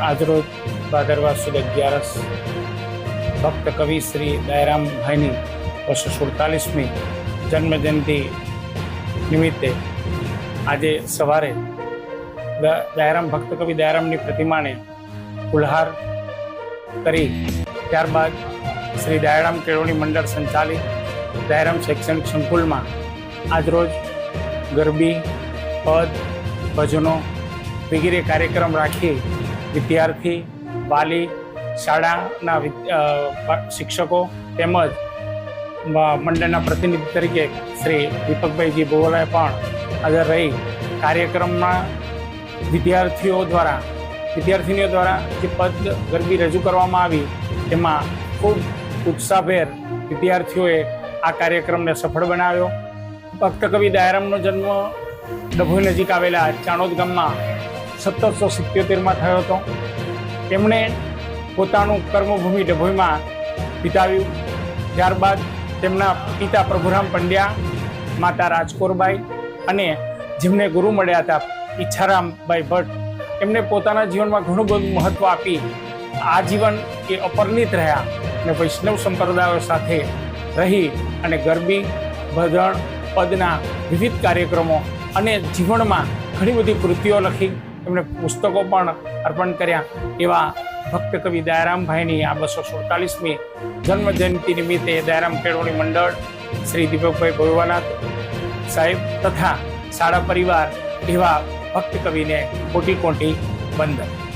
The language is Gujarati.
આજરોજ ભાદરવા સુદ અગિયારસ ભક્ત કવિ શ્રી દયારામભાઈની બસો સુડતાલીસમી જન્મજયંતિ નિમિત્તે આજે સવારે દયારામ ભક્ત કવિ દયારામની પ્રતિમાને ફુલહાર કરી ત્યારબાદ શ્રી દયારામ કેળવણી મંડળ સંચાલિત દયારામ શૈક્ષણિક સંકુલમાં આજરોજ ગરબી, પદ, ભજનો વગેરે કાર્યક્રમ રાખી વિદ્યાર્થી, વાલી, શાળાના શિક્ષકો તેમજ મંડળના પ્રતિનિધિ તરીકે શ્રી દીપકભાઈજી બોવલાએ પણ હાજર રહી. કાર્યક્રમમાં વિદ્યાર્થીઓ દ્વારા, વિદ્યાર્થીનીઓ દ્વારા જે પદ ગરબી રજૂ કરવામાં આવી, તેમાં ખૂબ ઉત્સાહભેર વિદ્યાર્થીઓએ આ કાર્યક્રમને સફળ બનાવ્યો. ભક્તકવિ દયારામનો જન્મ ડભોઈ નજીક આવેલા ચાણોદ ગામમાં સત્તરસો સિત્યોતેરમાં થયો હતો. તેમણે પોતાનું કર્મભૂમિ ડભોઈમાં વિતાવ્યું. ત્યારબાદ તેમના પિતા પ્રભુરામ પંડ્યા, માતા રાજકોરબાઈ અને જેમને ગુરુ મળ્યા હતા ઈચ્છારામભાઈ ભટ્ટ એમને પોતાના જીવનમાં ઘણું બધું મહત્ત્વ આપી આજીવન એ અપરિણિત રહ્યા અને વૈષ્ણવ સંપ્રદાયો સાથે રહી અને ગરબી, ભજન, પદના વિવિધ કાર્યક્રમો અને જીવનમાં ઘણી બધી કૃતિઓ લખી. એમણે પુસ્તકો પણ અર્પણ કર્યા એવા ભક્ત કવિ દયારામભાઈની આ બસો સુડતાલીસમી જન્મ જયંતિ નિમિત્તે દયારામ કેળવણી મંડળ શ્રી દીપકભાઈ ભોયવાલા સાહેબ તથા શાળા પરિવાર એવા ભક્ત કવિને કોટી કોટી વંદન.